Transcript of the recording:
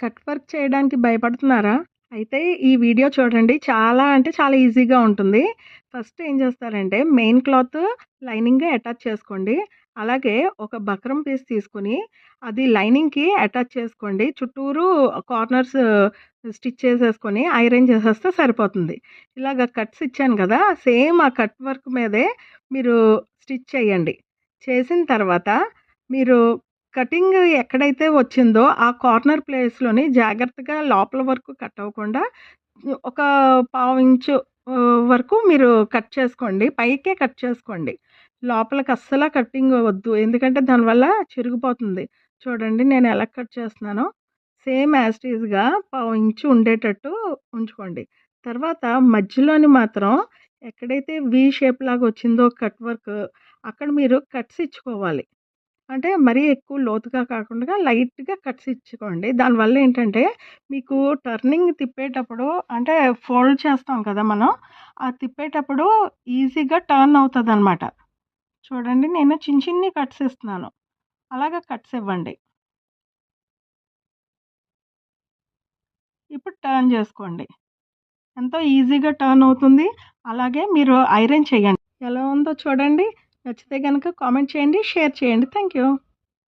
Cut work చేయడానికి భయపడుతున్నారా? అయితే ఈ వీడియో చూడండి. చాలా అంటే చాలా ఈజీగా ఉంటుంది. ఫస్ట్ ఏం చేస్తారంటే మెయిన్ క్లాత్ లైనింగ్గా అటాచ్ చేసుకోండి. అలాగే ఒక బక్రం పీస్ తీసుకొని అది లైనింగ్‌కి అటాచ్ చేసుకోండి. చుట్టూరు కార్నర్స్ స్టిచ్ చేసేసుకొని ఐరన్ చేసేస్తే సరిపోతుంది. ఇలాగ కట్స్ ఇచ్చాను కదా! సేమ్ ఆ కట్ వర్క్ మీదే మీరు స్టిచ్ చేయండి. చేసిన తర్వాత మీరు కటింగ్ ఎక్కడైతే వచ్చిందో ఆ కార్నర్ ప్లేస్‌లోని జాగ్రత్తగా లోపల వరకు కట్ అవ్వకుండా ఒక పావు ఇంచు వరకు మీరు కట్ చేసుకోండి. పైకే కట్ చేసుకోండి. లోపలికి అస్సలు కటింగ్ వద్దు. ఎందుకంటే దానివల్ల చిరిగిపోతుంది. చూడండి నేను ఎలా కట్ చేస్తున్నానో సేమ్ యాజ్ పావు ఇంచు ఉండేటట్టు ఉంచుకోండి. తర్వాత మధ్యలోని మాత్రం ఎక్కడైతే వి షేప్ లాగా వచ్చిందో కట్ వర్క్ అక్కడ మీరు కట్స్ ఇచ్చుకోవాలి. అంటే మరీ ఎక్కువ లోతుగా కాకుండా లైట్‌గా కట్స్ ఇచ్చుకోండి. దానివల్ల ఏంటంటే మీకు టర్నింగ్ తిప్పేటప్పుడు అంటే ఫోల్డ్ చేస్తాం కదా మనం. ఆ తిప్పేటప్పుడు ఈజీగా టర్న్ అవుతుంది అనమాట చూడండి నేను చిన్ని చిన్ని కట్స్ ఇస్తున్నాను. అలాగా కట్స్ ఇవ్వండి. ఇప్పుడు టర్న్ చేసుకోండి. ఎంతో ఈజీగా టర్న్ అవుతుంది. అలాగే మీరు ఐరన్ చేయండి. ఎలా ఉందో చూడండి. నచ్చితే కనుక కామెంట్ చేయండి. షేర్ చేయండి. Thank you.